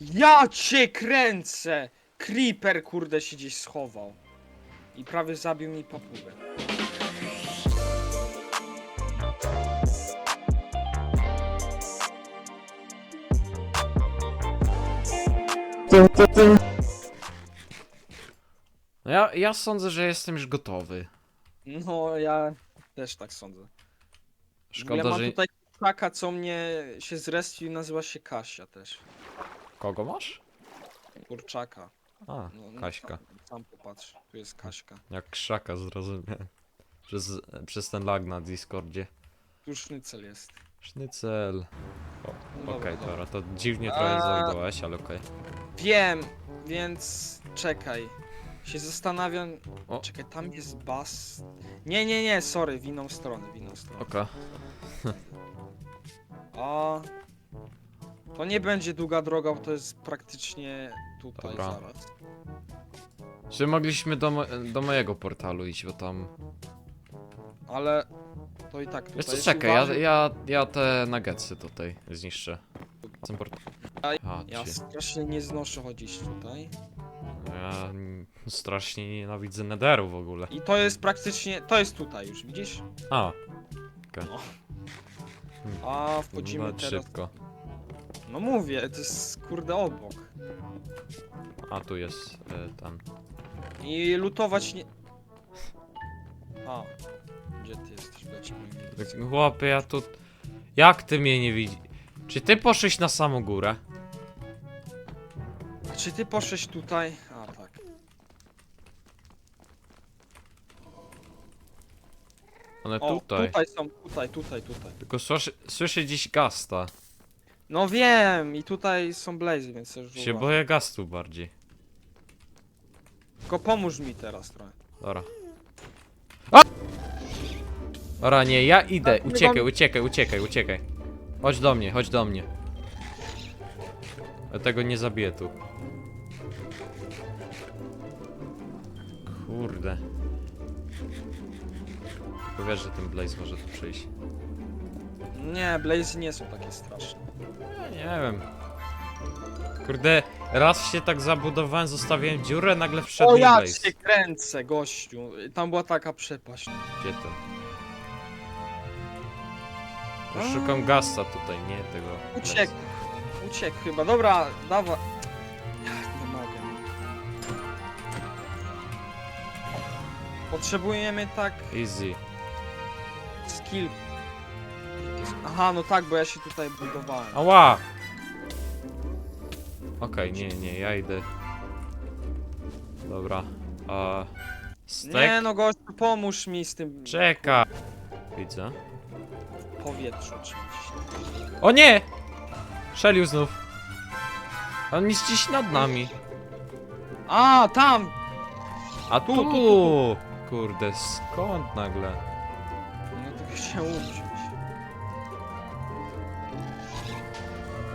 Ja cię kręcę! Creeper kurde się gdzieś schował. I prawie zabił mi papugę. No ja, ja sądzę, że jestem już gotowy. No ja też tak sądzę. ja Szkoda, mam że... tutaj taka, co mnie się zrespił, nazywa się Kasia też. Kogo masz? Kurczaka. A, No, no, Kaśka. Sam, sam popatrz, tu jest Kaśka. Jak krzaka zrozumiałem. Przez, przez ten lag na Discordzie. Tu sznycel jest. Sznycel. No Okej, dobra, dobra, to dziwnie trochę A- załadowałeś, ale okej. Wiem, więc czekaj. Się zastanawiam. O. Czekaj, tam jest bas. Nie, nie, nie, sorry, w inną stronę, w inną stronę. Okej. A. To nie będzie długa droga, bo to jest praktycznie tutaj Dobra. zaraz. Czy mogliśmy do, mo do mojego portalu iść, bo tam... Ale to i tak tutaj Wiesz co, jest czekaj, ja, ja, ja te nuggetsy tutaj zniszczę. Ten port... Ja- A, Ja ci. strasznie nie znoszę chodzić tutaj. Ja mm, strasznie nienawidzę nederu w ogóle. I to jest praktycznie. To jest tutaj już, widzisz? A, A wchodzimy wygląda teraz. szybko. No mówię, to jest kurde obok. A, tu jest e, ten. I lutować nie. A. Gdzie ty jesteś? Lecimy. Tak, Chłopie, ja tu... Jak ty mnie nie widzi? Czy ty poszłeś na samą górę? Czy ty poszłeś tutaj? A tak. One O, tutaj. tutaj są, tutaj, tutaj, tutaj. Tylko słyszę, słyszę gdzieś gasta. No wiem, i tutaj są blazy, więc też Się boję gastu bardziej. Tylko pomóż mi teraz trochę. Dobra. A! Dobra, nie, ja idę. Nie Uciekaj, uciekaj, uciekaj, uciekaj. Chodź do mnie, chodź do mnie. Ja tego nie zabiję tu. Kurde. Tylko wiesz, że ten Blaze może tu przyjść. Nie, blazy nie są takie straszne. Ja nie wiem. Kurde, raz się tak zabudowałem, zostawiłem dziurę, nagle wszedł O mi ja Blaze. cię kręcę, gościu. Tam była taka przepaść. Gdzie? Już Szukam gasta tutaj, nie tego. Uciekł. Uciekł chyba. Dobra, dawaj. Nie mogę. Potrzebujemy tak Easy. skill. Aha, no tak, bo ja się tutaj budowałem. Ała! Okej, nie, nie, ja idę. Dobra. A. Nie Stek? no gościu, pomóż mi z tym Czeka! Widzę. powietrzu oczywiście. O nie! Szelił znów. On jest gdzieś nad nami. A, tam! A Tu, tu! tu, tu, Kurde, skąd nagle? No to chciał uciąć.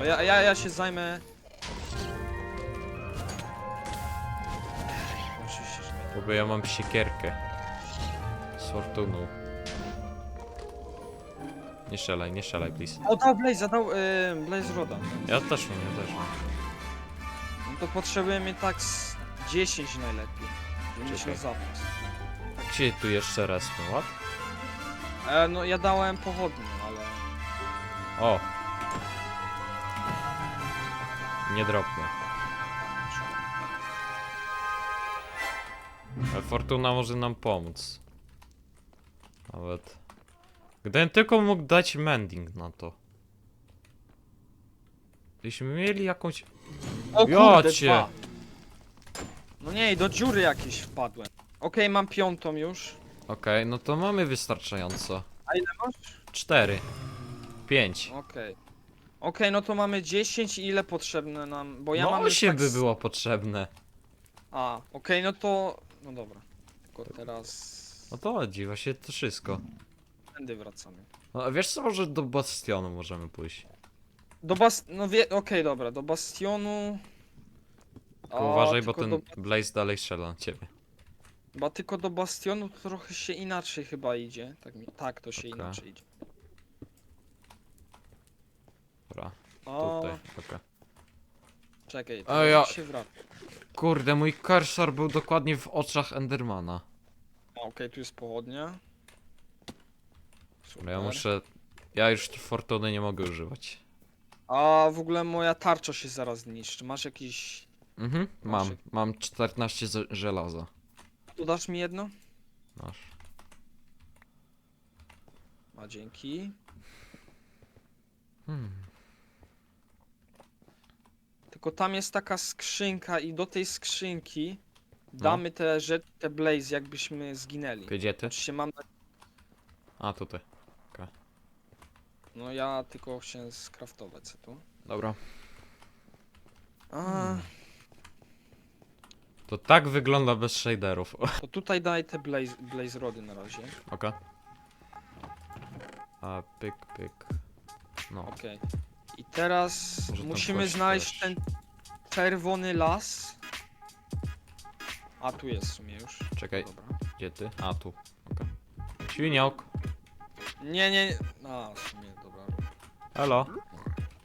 To ja, ja, ja się zajmę... Oczywiście, że nie. Bo ja mam siekierkę. Z fortuną. Nie strzelaj, nie strzelaj, please. O, dał Blaze, dał yy, Blaze Roda. Ja też mam, ja też mam. No to potrzebujemy tak z 10 najlepiej. Żeby mieć Czekaj. zapas. Tak się tu jeszcze raz ład? E, no ja dałem pochodnie, ale... O! Nie dropnę. Ale Fortuna może nam pomóc. Nawet. Gdybym tylko mógł dać mending na to. Gdybyśmy mieli jakąś... O kurde, Jocie. dwa. No nie, do dziury jakiejś wpadłem. Okej, mam piątą już. Okej, no to mamy wystarczająco. A ile masz? Cztery. Pięć. Okej. Okej, no to mamy 10 i ile potrzebne nam? Bo ja no mam już osiem tak by było potrzebne. A, okej, no to... No dobra. Tylko teraz... No to chodzi, właśnie to wszystko. Tędy wracamy. No, a wiesz co, może do Bastionu możemy pójść. Do bas... No wie... Okej, dobra, do Bastionu... Tylko A, uważaj, bo tylko ten Do... Blaze dalej strzela na ciebie. Bo tylko do Bastionu trochę się inaczej chyba idzie. Tak, mi... tak to się Okej. inaczej idzie. Dobra, A, tutaj, okej. Czekaj, A to ja- się wraca. Kurde, mój cursor był dokładnie w oczach Endermana. A, Okej, tu jest pochodnia. Super. Ja muszę... Ja już fortuny nie mogę używać. A w ogóle moja tarcza się zaraz zniszczy. Masz jakiś... Mhm, mam. Proszę. Mam 14 z- żelaza. Tu dasz mi jedno? Masz. A dzięki. Hmm. Tylko tam jest taka skrzynka i do tej skrzynki No. damy te rzeczy, te blaze, jakbyśmy zginęli. Gdzie ty? Oczywiście mam... na- A, tutaj. No ja tylko chciałem skraftować co tu. Dobra. A, Hmm. To tak wygląda bez shaderów. to tutaj daj te blaze, blaze rody na razie. Oka. A, pyk, pyk. No. Okej. I teraz Może tam musimy kość znaleźć też. ten czerwony las. A tu jest w sumie już. Czekaj, Dobra. gdzie ty? A, tu. Oka. Świniok. Nie, nie. A, w sumie, dobra. Elo.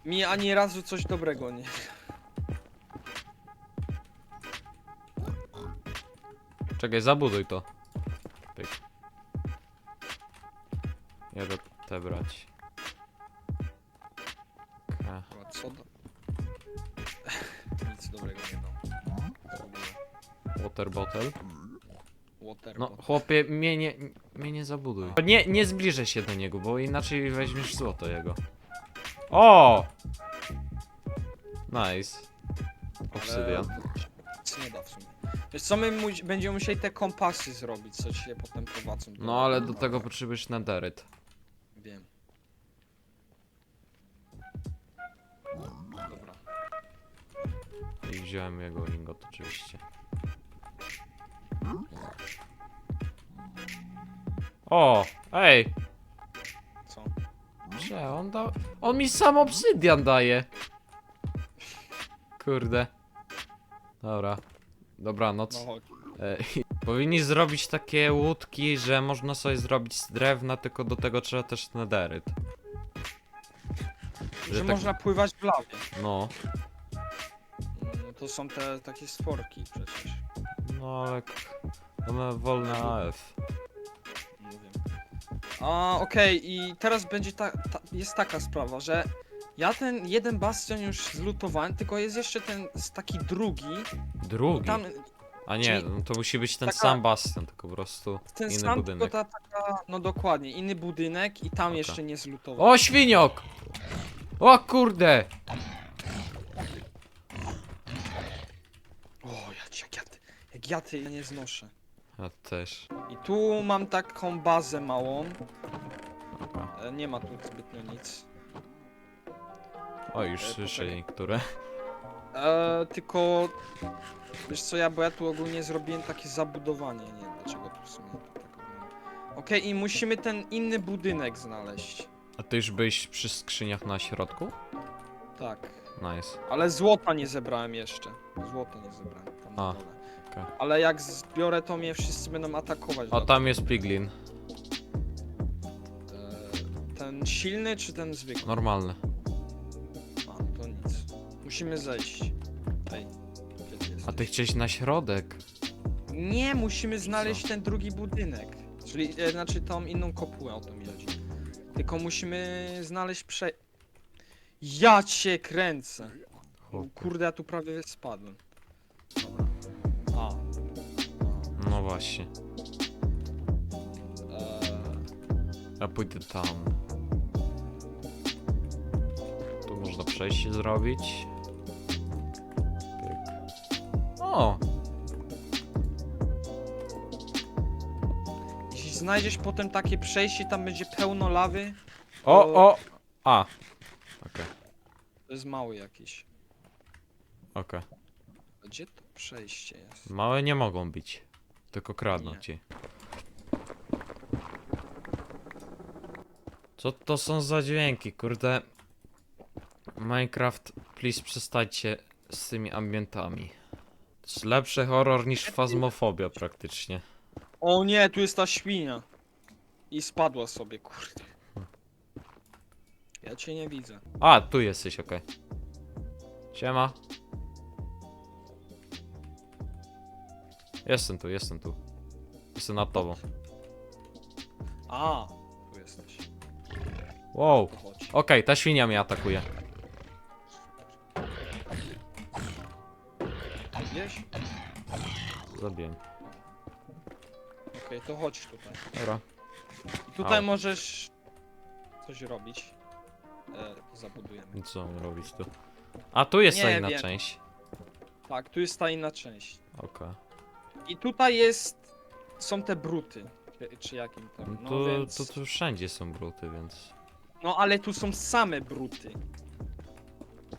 Mi ani razu coś dobrego nie. Czekaj, zabuduj to. Pyk. Jadę te brać. Do... Nic dobrego nie dam. Water bottle. Water. No, bottle. chłopie, mnie nie, mnie nie zabuduj. Nie, nie zbliżę się do niego, bo inaczej weźmiesz złoto jego. O! Nice. Obsydian. Nic nie da w sumie. Wiesz co, my mu będziemy musieli te kompasy zrobić, co się potem prowadzą. do- No ale do tego potrzebujesz nederyt. Wziąłem jego lingot oczywiście. O! Ej! Co? Że on da... On mi sam obsydian daje! Kurde. Dobra. Dobranoc. No chodź. E, powinni zrobić takie łódki, że można sobie zrobić z drewna, tylko do tego trzeba też nederyt. Że, tak- można pływać w lawie. No. To są te takie stworki przecież. No ale... k- One wolne AF. Nie wiem. A, okej, i teraz będzie ta, ta, jest taka sprawa, że ja ten jeden bastion już zlutowałem, tylko jest jeszcze ten s- taki drugi. Drugi. Tam A nie, czyli no to musi być ten taka- sam bastion, tylko po prostu ten inny sam, budynek. tylko ta taka, no dokładnie, inny budynek i tam jeszcze nie zlutowałem. O, świniok! O kurde! O, ja, jak ja, ty- jak ja ty nie znoszę. Ja też. I tu mam taką bazę małą, e, nie ma tu zbytnio nic. O, już E, słyszę poczekaj. niektóre. E, tylko, wiesz co, ja, bo ja tu ogólnie zrobiłem takie zabudowanie, nie wiem dlaczego tu w sumie to tak ogólnie. Okej, i musimy ten inny budynek znaleźć. A ty już byłeś przy skrzyniach na środku? Tak, Nice. ale złota nie zebrałem jeszcze. Złota nie zebrałem tam na A, dole. Okej. Ale jak zbiorę to mnie wszyscy będą atakować. O, dlatego. tam jest piglin. E, ten silny czy ten zwykły? Normalny. A, to nic. Musimy zejść. Ej, gdzie ty A jesteś? ty chciałeś na środek. Nie, musimy znaleźć ten drugi budynek. Czyli, e, znaczy tą inną kopułę, o to mi chodzi. Tylko musimy znaleźć prze... Ja cię kręcę! O, kurde, ja tu prawie spadłem. No właśnie. Eee, Ja pójdę tam. Tu można przejście zrobić. Pyk. O! jeśli znajdziesz potem takie przejście, tam będzie pełno lawy, O, o! A! Okej, to jest mały jakiś. okej. Gdzie to przejście jest? Małe nie mogą bić. Tylko kradną Nie. ci. Co to są za dźwięki, kurde? Minecraft, please przestańcie z tymi ambientami. To jest lepszy horror niż fazmofobia praktycznie. O nie, tu jest ta świnia. I spadła sobie, kurde. Ja cię nie widzę. A, tu jesteś, okej. Siema. Jestem tu, jestem tu. Jestem nad tobą. A, tu jesteś. Wow. Chodź. Okej, ta świnia mnie atakuje. Wiesz? Zabiję. Okej, to chodź tutaj. Dobra. I tutaj Au. możesz coś robić. E, to zabudujemy. I Co mam robić tu? A tu jest ta Nie inna wiem. część. Tak, tu jest ta inna część. Okej. I tutaj jest... Są te bruty. Czy- Czy jakim No tam. No, to, więc... to tu wszędzie są bruty, więc... no ale tu są same bruty.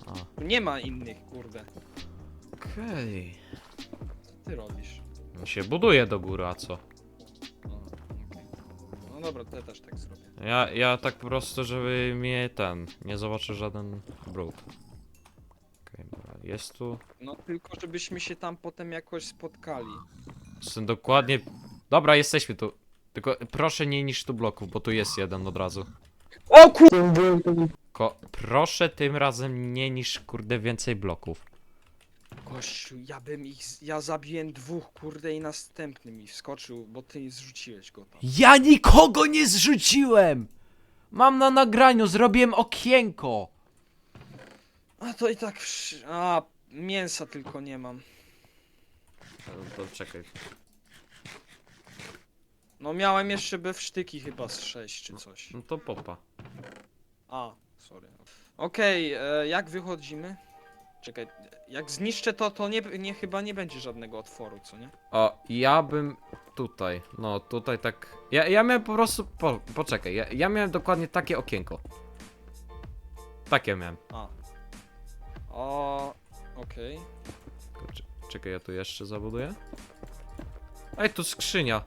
A. Tu nie ma innych, kurde. Okej. Co ty robisz? Okay. się buduje do góry, a co? No, okej. no dobra, to ja też tak zrobię. Ja, ja tak po prostu, żeby mnie ten... Nie zobaczył żaden brud. Jest tu... No tylko żebyśmy się tam potem jakoś spotkali. Jestem dokładnie... Dobra, jesteśmy tu. Tylko proszę nie niż tu bloków, bo tu jest jeden od razu. O kur... Ko proszę tym razem nie niż kurde więcej bloków. Gościu, ja bym ich... z- Ja zabiłem dwóch, kurde, i następny mi wskoczył, bo ty zrzuciłeś go tam. Ja nikogo nie zrzuciłem! Mam na nagraniu, zrobiłem okienko. A to i tak... wsz- A, mięsa tylko nie mam. To czekaj. No miałem jeszcze we sztyki chyba z 6 czy coś. No to popa. A, sorry. Okej, e, jak wychodzimy? Czekaj, jak zniszczę to, to nie, nie, chyba nie będzie żadnego otworu, co nie? O, ja bym tutaj, no tutaj tak. Ja, ja miałem po prostu. Po, poczekaj, ja, ja miałem dokładnie takie okienko. Takie miałem. A. Okej. Cze- Czekaj, ja tu jeszcze zabuduję. Ej, tu skrzynia.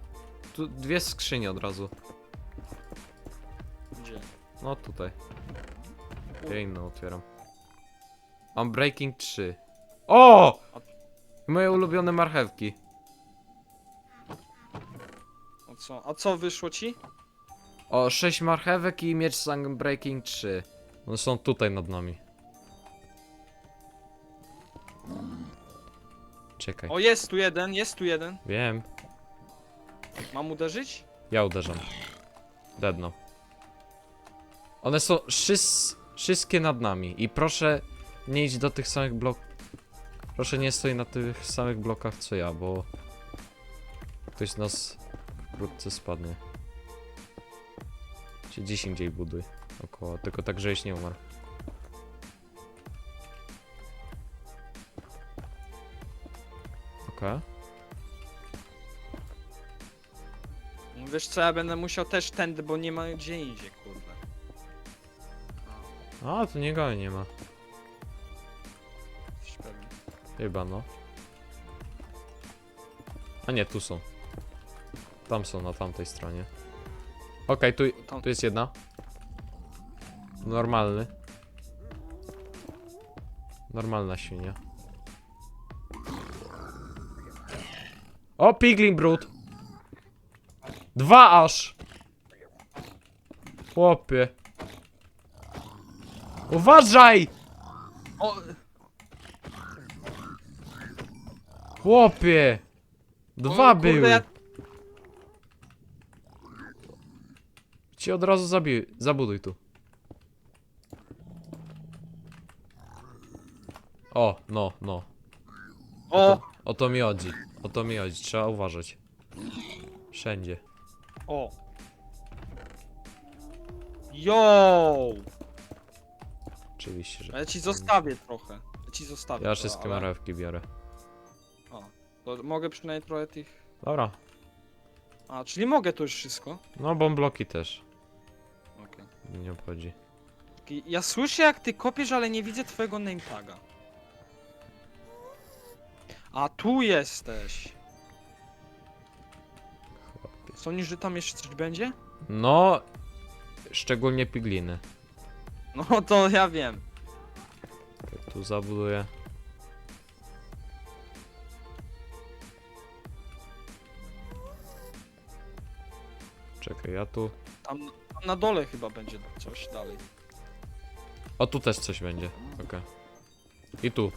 Tu dwie skrzynie od razu. Gdzie? No tutaj. Ja inną otwieram. Mam Breaking 3. O! Moje ulubione marchewki. O co? A co wyszło ci? O, 6 marchewek i miecz Sang Breaking 3. One są tutaj nad nami. Czekaj. O, jest tu jeden, jest tu jeden. Wiem. Mam uderzyć? Ja uderzam. Deadno. One są szys wszystkie nad nami. I proszę nie idź do tych samych blok. Proszę nie stoi na tych samych blokach co ja, bo ktoś z nas wkrótce spadnie. Się gdzieś indziej buduj. Około, tylko tak, żebyś nie umarł. No wiesz co, ja będę musiał też tędy, bo nie ma gdzie indziej, kurde. A, tu niego nie ma. Jesteś pewny. Chyba no. A nie, tu są. Tam są, na tamtej stronie. Okej, tu, Tam, tu jest jedna. Normalny. Normalna świnia. O, Piglin Brut! Dwa aż! Chłopie. Uważaj! o, Chłopie! Dwa o, kurde, były! ja- Ci od razu zabiję. Zabuduj tu. O, no, no. O, o to mi chodzi. O to mi chodzi. Trzeba uważać. Wszędzie. o. Yo! Oczywiście, że. A ja ci zostawię trochę. Ja ci zostawię. Ja wszystkie ale- marewki biorę. To mogę przynajmniej trochę tych... Dobra. A, czyli mogę to już wszystko? No, bombloki też. Okej. Mnie nie obchodzi. Ja słyszę jak ty kopiesz, ale nie widzę twojego name taga. A tu jesteś. Sądzisz, że tam jeszcze coś będzie? No. Szczególnie pigliny. No to ja wiem. Okej, Tu zabuduję. Czekaj, ja tu. Tam, tam na dole chyba będzie coś dalej. O, tu też coś będzie. Okej. I tu.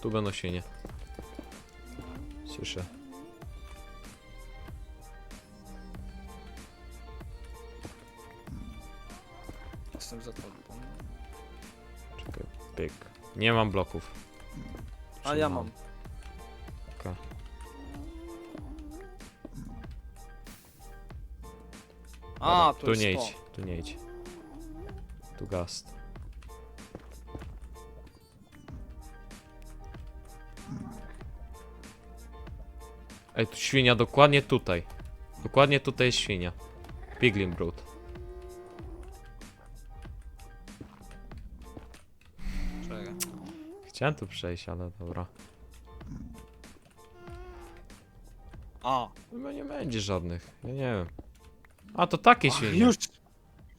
Tu będą świnie słyszę. Jestem za tobą. Czekaj, pyk. Nie mam bloków. A ja mam. Okej. A, Dobra, tu, tu jest nie to. idź, tu nie idź. Tu gast. Ej, tu świnia dokładnie tutaj. Dokładnie tutaj jest świnia. Piglin Brood. Czekaj. Chciałem tu przejść, ale dobra. A, Chyba nie będzie żadnych. Ja nie wiem. A to takie świnie. już! się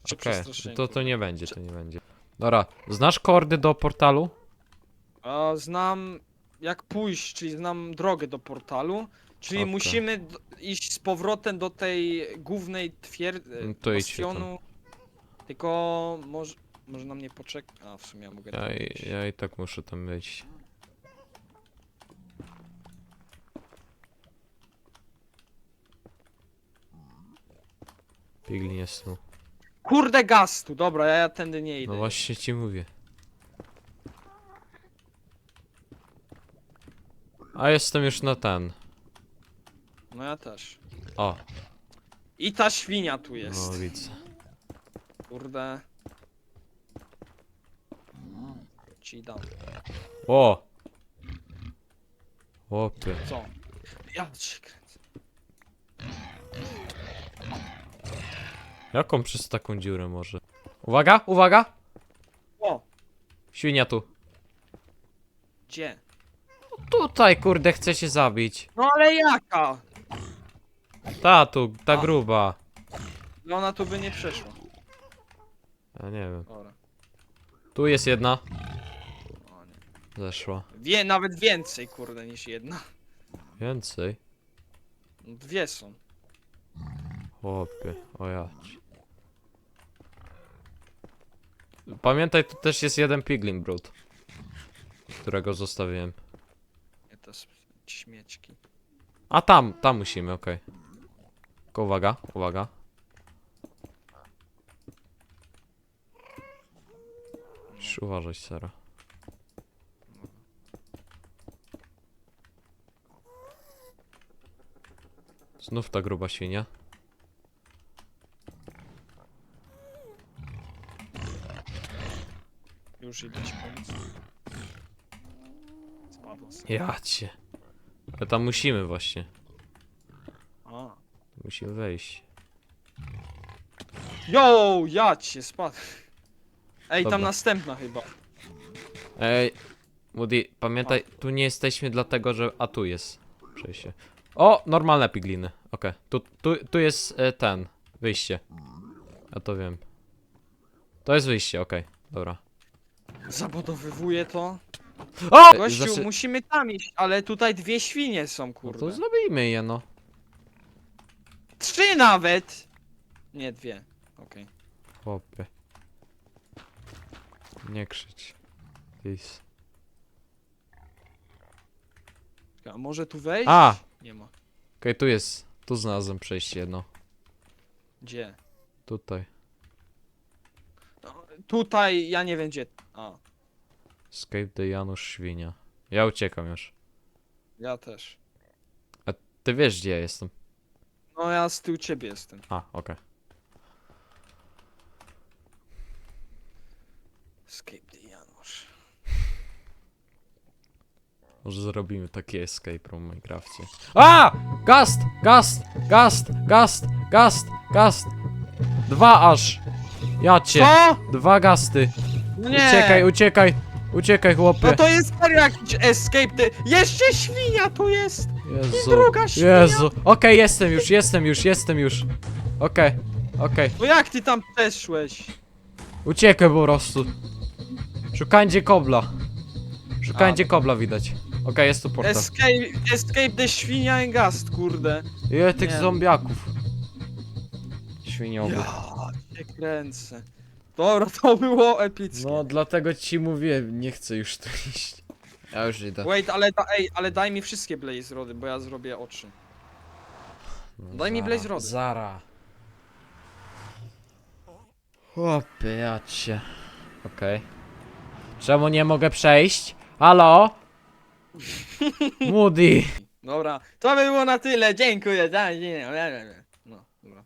Okej, przestraszyłem, to, to nie będzie, to nie będzie. Dobra, znasz kordy do portalu? A, znam jak pójść, czyli znam drogę do portalu. Czyli Okej. musimy d- iść z powrotem do tej głównej twierdzy, No to idźcie tam. bastionu. Tylko może, może na mnie poczekać. A, w sumie ja mogę Ja, tam i- iść. ja i tak muszę tam być. Piglin jest tu. Kurde gastu, dobra, ja, ja tędy nie idę. No właśnie ci mówię. A jestem już na ten. No ja też. O, I ta świnia tu jest. no widzę. Kurde. Ci dam. O! Łopy. Co? Ja cię kręcę. Jaką przez taką dziurę może? Uwaga, uwaga! O! Świnia tu. Gdzie? Tutaj, kurde, chce się zabić. No ale jaka? Ta tu, ta gruba. No ona tu by nie przeszła. Ja nie wiem. Dobra. Tu jest jedna. O nie. Zeszła. Wie, nawet więcej, kurde, niż jedna. Więcej. No, Dwie są. Chłopie, o ja. Pamiętaj, tu też jest jeden Piglin Brood. Którego zostawiłem. Nie, to s- śmieczki. A tam, tam musimy, okej. Tylko uwaga, uwaga. Musisz uważać, Sara. Znów ta gruba świnia. Już idę ci pomóc. Ja cię. My tam musimy właśnie. Musimy wejść. Yo, ja cię spadł. Ej, Dobra. tam następna chyba. Ej, Moody, pamiętaj, tu nie jesteśmy dlatego, że... A tu jest przejście. O, normalne pigliny. Okej, tu, tu, tu jest e, ten, wyjście. Ja to wiem. To jest wyjście, okej, dobra. Zabudowywuję to. O! Gościu, musimy tam iść, ale tutaj dwie świnie są, no kurde. to zrobimy je, no. Trzy nawet! Nie, dwie. Okej. Chłopie. Nie krzycz. Please. A może tu wejść? A! Nie ma. Okej, tu jest. Tu znalazłem przejście jedno. Gdzie? Tutaj. No, tutaj, ja nie wiem gdzie. A, Escape the Janusz Świnia. Ja uciekam już. ja też. Ty wiesz, gdzie ja jestem. No ja z tyłu ciebie jestem. A, okej. Escape the Janusz. Może zrobimy taki escape room w Minecrafcie. A! Gast! Gast! Gast! Gast! Gast! Gast! Dwa aż! Ja cię! Co? Dwa gasty! No nie! Uciekaj, uciekaj! Uciekaj, chłopie! No to jest serio jakiś escape the... Jeszcze świnia tu jest! Jezu! druga świnia! Jezu! Okej, jestem już, jestem już, jestem już! Okej, okej. No jak ty tam przeszłeś? Uciekaj po prostu! Szukajcie kobla! Szukajcie kobla widać. Okej, jest tu portal. Escape, escape the świnia and gast, kurde. Ile tych Nie. zombiaków? Świniowych. Ja się kręcę. Dobra, to było epickie. No, dlatego ci mówię, nie chcę już tu iść. Ja już idę. Wait, ale, da, ej, ale daj mi wszystkie blaze rody, bo ja zrobię oczy. No Daj mi Blaze Rod. Zara. Chłopie, ja cię. Okej. Czemu nie mogę przejść? Halo? Moody. Dobra, to by było na tyle, dziękuję. No, dobra.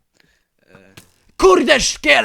E. Kurde szkielet!